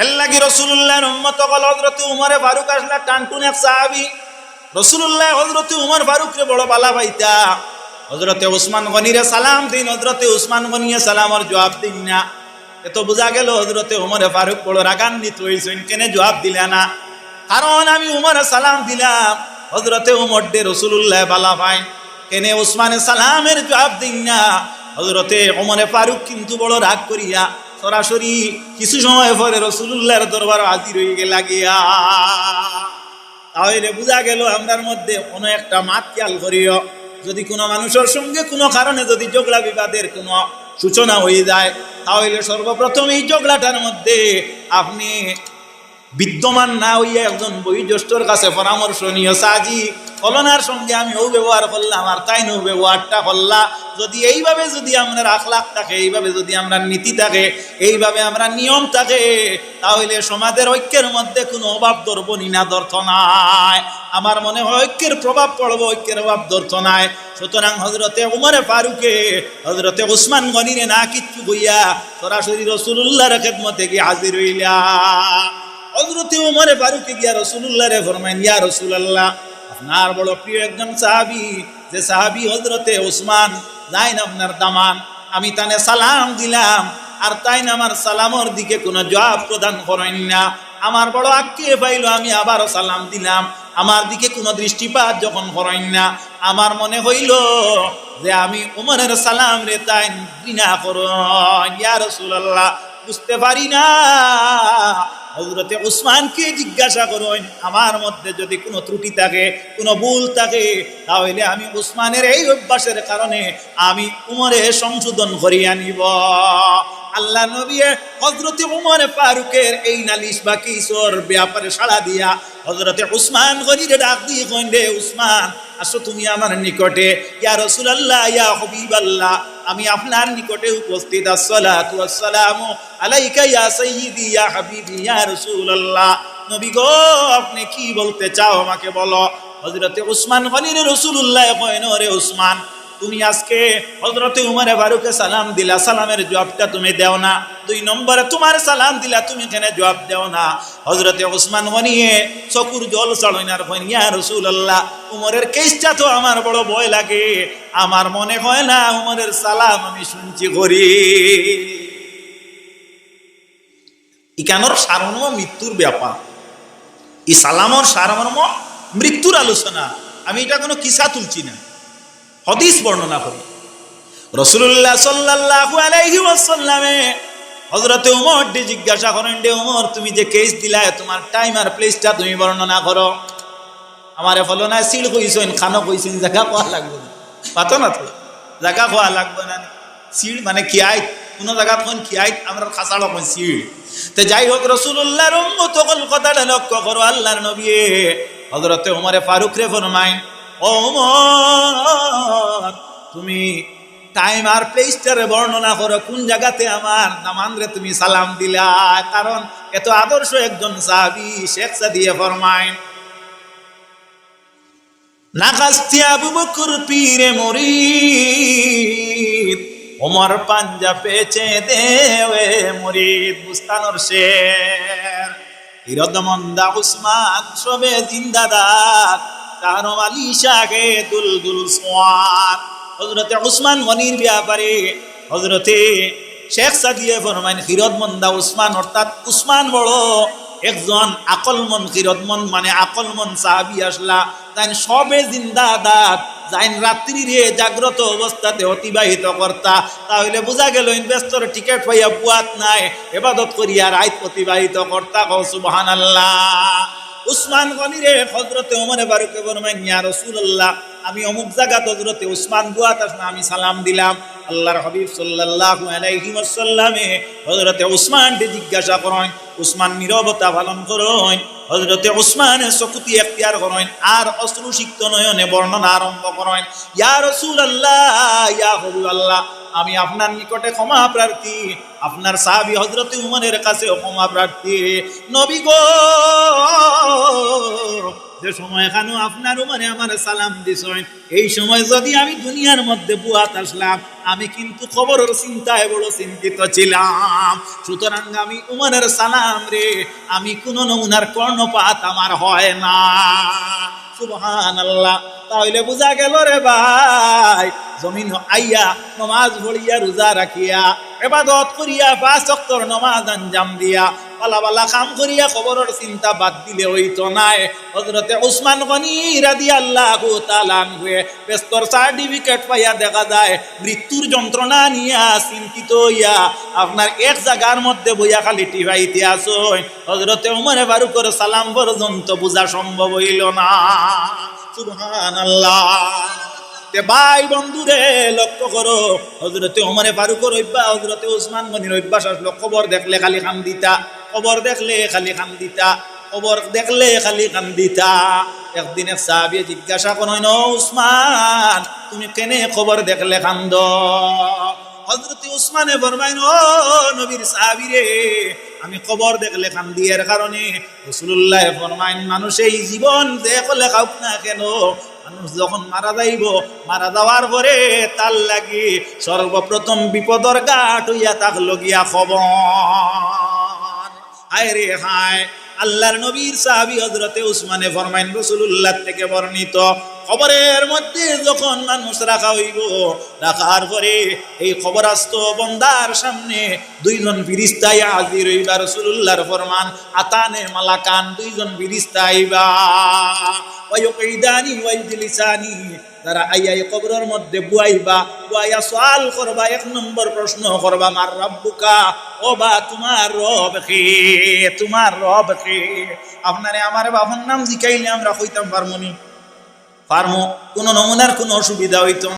এর লাগি রসুল্লাহর উম্মত কল হজরত উমরে ফারুক আসলা টানটুন এক সাহাবি। রসুল্লাহ হজরত উমর ফারুক রে বড় বালা পাইতা। হজরতে উসমান গনিরে সালাম দিন হজরতে উসমান গনিয়ে সালামর জবাব দিন না। এত বোঝা গেল হজরতে উমরে ফারুক বড় রাগান্বিত হয়েছেন কেনে জবাব দিলে না? কারণ আমি উমরে সালাম দিলাম হজরতে উমর ডে রসুল্লাহ বালা ভাই কেনে উসমানে সালামের জবাব দিন না? হজরতে উমরে ফারুক কিন্তু বড় রাগ করিয়া সরাসরি কিছু সময় পরে রসুল্লাহর দরবার হাজির হয়ে গেলা গিয়া। তাহলে বোঝা গেল আমরার মধ্যে কোনো একটা মাত খেয়াল করিও। যদি কোনো মানুষের সঙ্গে কোনো কারণে যদি ঝগড়া বিবাদের কোনো সূচনা হয়ে যায়, তাহলে সর্বপ্রথম এই ঝগড়াটার মধ্যে আপনি বিদ্যমান না হইয়া একজন বয়োজ্যেষ্ঠর কাছে পরামর্শ নিয়ে সাজি ফলনার সঙ্গে আমি ও ব্যবহার করলাম, আর তাই নো ব্যবহারটা করলা। যদি এইভাবে যদি আমরা আখলাখ থাকে, এইভাবে যদি আমরা নীতি থাকে, এইভাবে আমরা নিয়ম থাকে, তাহলে সমাজের ঐক্যের মধ্যে কোনো অভাব ধরবো না দর্থ নাই। আমার মনে হয় ঐক্যের প্রভাব পড়ব, ঐক্যের অভাব ধরত নাই। সুতরাং হজরতে উমরে ফারুকে হজরতে উসমান গনিরে না কিচ্ছু হইয়া সরাসরি রসুল্লাহর খেদমতে গিয়ে হাজির হইলা। হজরতে উমরে ফারুকে গিয়া রসুল্লাহ রে ফরমাইন, ইয়া রসুল্লাহ আপনার বড় প্রিয় একজন সাহাবি, যে সাহাবি হজরতে উসমান যাই না আপনার দামান। আমি তানে সালাম দিলাম, আর তাই না আমার সালামর দিকে কোনো জবাব প্রদান করেন না। আমার বড় আক্কে পাইল, আমি আবারও সালাম দিলাম। আমার দিকে কোনো দৃষ্টিপাত যখন করেন না, আমার মনে হইল যে আমি উমরের সালাম রে তাই ঘৃণা করো। ইয়া রসুল্লাহ বুঝতে পারি না। হজরতে উসমানকে জিজ্ঞাসা করুন, আমার মধ্যে যদি কোনো ত্রুটি থাকে, কোনো ভুল থাকে, তাহলে আমি উসমানের এই অভ্যাসের কারণে আমি উমরে সংশোধন করিয়া নিব। আল্লাহ নবী হজরতে উমরে ফারুকের এই নালিশ বা কিশোর ব্যাপারে সাড়া দিয়া হজরতে উসমান গরিরে ডাক দিয়ে রে উসমান, আসো তুমি আমার নিকটে। ইয়া রসুলাল্লাহ, ইয়া হবিবাল্লাহ, আমি আপনার নিকটে উপস্থিত। আসসালাতু আসসালামু আলাইকা ইয়া সাইয়্যিদি, ইয়া হাবিবি, ইয়া রাসূলুল্লাহ। নবী গো, আপনি কি বলতে চাও আমাকে বলো। হযরতে উসমান গনির রাসূলুল্লাহ কইন রে উসমান তুমি আজকে হজরতে উমারে ফারুকে সালাম দিলা, সালামের জবাবটা তুমি দেও না। দুই নম্বরে তোমার সালাম দিলা, তুমি কেনে জবাব দেও না। হজরতে উসমান গনিয়ে চকুর জল চালইনার কইন ইয়া রাসূলুল্লাহ, উমরের কেসটা তো আমার বড় ভয় লাগে। আমার মনে হয় না উমরের সালাম আমি শুনছি করি ইকানোর সারমর্ম? মৃত্যুর ব্যাপার। ই সালামর সারমর্ম মৃত্যুর আলোচনা। আমি এটা কোনো কিসা তুলছি না। হদিস বর্ণনা করি। রসুল্লাহ সাল্লাল্লাহু আলাইহি ওয়াসাল্লামে হযরতে উমর ডে জিজ্ঞাসা করেন ডে উমর, তুমি যে কেস দিলা, তোমার টাইম আর প্লেসটা তুমি বর্ণনা করো। আমারে ফলো না, সিল কইছেন, খানো কইছেন জায়গা কোয়া লাগবে না। পাতো না তো জায়গা কোয়া লাগবে না। সিল মানে কিয়াইত কোনো জায়গা কোন কিয়াইত আমরা খাসাড়ো কোন সিল? তো যাই হোক রসুল্লাহর কল কথাটা লক্ষ্য করো, আল্লাহর নবী হযরতে উমরে ফারুক রে ফরমাইন ও উমর, তুমি টাইম আর প্লেসটারে বর্ণনা করো, কোন জায়গাতে আমার নামানরে তুমি সালাম দিলা? কারণ এত আদর্শ একজন সাহাবি, শেখ সাদিয়ে ফরমাইন। নাকাস্তি আবু বকর পীরে মরিদ ওমর পাঞ্জা পেচে দেওয়ে মরিদ বুস্তানোর শের। হিরদমন্দা উসমান সবে জিন্দাদার। কারম আলী শাহে দুল দুল সোয়ান হজরতে উসমান মনির ব্যাপারে হজরতে শেখ সাদিয়ে ফরমাইন হিরদমন্দা উসমান, অর্থাৎ উসমান বড় একজন আকলমন কিরদমন মানে আকলমন সাহাবি আসলা। তাই সবে জিন্দাদাত যাইন রাত্রি রে জাগ্রত অবস্থাতে অতিবাহিত কর্তা। তাহলে বোঝা গেল ইনভেস্টর টিকেট পাইয়া বুয়াত নাই, এবাদত করিয়া রাইত অতিবাহিত কর্তা কও সুবহানাল্লাহ। উসমান গনিরে হজরতে ওমরে বারুকে বরমাইন ইয়া রাসূলুল্লাহ, আমি অমুক জায়গা হজরতে উসমান বুয়াত আসনা, আমি সালাম দিলাম। আল্লাহর হাবিব সাল্লাল্লাহু আলাইহি ওয়াসাল্লামে হযরতে উসমানকে জিজ্ঞাসা করেন, উসমান নীরবতা পালন করেন? হযরতে উসমানের চকুতি এখতিয়ার করেন, আর অশ্রুসিক্ত নয়নে বর্ণনা আরম্ভ করেন। ইয়া রাসূলুল্লাহ, ইয়া হাবিবাল্লাহ, আমি আপনার নিকটে ক্ষমা প্রার্থী আপনার সাহাবি হজরত উমরের কাছে ক্ষমা প্রার্থী। নবী গো, যে সময় এখানে আপনার মানে আমার সালাম দিছেন, এই সময় যদি আমি দুনিয়ার মধ্যে বুয়াত আসলাম, আমি কিন্তু খবরের চিন্তায় বড় চিন্তিত ছিলাম। সুতরাং আমি উমরের সালাম রে, আমি কোন নমুনার কর্ণপাত আমার হয় না। সুবহান আল্লাহ তাহলে বোঝা গেল রে ভাই, জমিন আইয়া, নমাজ পড়িয়া রোজা রাখিয়া এবাদত করিয়া, পাঁচ অক্তর নমাজ আঞ্জাম দিয়া পালা পালা কাম করিয়া খবরের চিন্তা বাদ দিলে হইতো নাই। হজরতে উসমান গনি রাদি আল্লাহ তালান হয়ে বেস্তর সার্টিফিকেট পাইয়া দেখা যায়, মৃত্যুর যন্ত্রণা নিয়া চিন্তিত হইয়া, আপনার এক জায়গার মধ্যে বইয়া খালি টিভাইতে আসই হজরতে উমরে বারুকর সালাম পর্যন্ত বোঝা সম্ভব হইল না। সুবহান আল্লাহ তে ভাই বন্ধুরে লক্ষ্য করো। হজরতে ওমরে ফারুকর অভ্যাস হজরতে ওসমান গনির অভ্যাস আসলো। খবর দেখলে খালি খান দিতা খবর দেখলে খালি খান দিতা খবর দেখলে খালি খান দিতা একদিন এক সাহাবিয়ে জিজ্ঞাসা করেন "ও উসমান তুমি কেনে খবর দেখলে খান্দ? হজরত উসমানে ফরমাইন ও নবীর সাহাবিরে আমি খবর দেখলে কান্দি এর কারণে রসুল্লাহ ফরমাইন মানুষ এই জীবন যে কলে খাওক না কেন? যখন মারা যাইব, মারা যাওয়ার পরে তার লাগি সর্বপ্রথম বিপদর গাট হইয়া তাক লগিয়া খবর। হায় রে হায়, আল্লাহর নবীর সাহাবি হজরতে উসমানে ফরমাইন রসুল্লাহ থেকে বর্ণিত। খবরের মধ্যে যখন মানুষ রাখা হইব, রাখার পরে এই খবর আসত বন্দার সামনে দুইজন ফিরিস্তাই হাজির হইবা রসুল্লাহর ফরমান আতানে মালাকান দুইজন ফিরিস্তা আইবা। ওয়াইদানি ওয়াইজলিসানি, তারা আইয়াই কবরের মধ্যে বুয়াইবা, বুয়াইয়া সওয়াল করবা, এক নম্বর প্রশ্ন করবা, মার রব্বুকা? ও বা তোমার রব কে? তোমার রব কে? আপনারে আমার বাবার নাম জিকাইলে আমরা কইতাম পারমনি। পারমো কোনো নমুনার কোনো অসুবিধা হইতো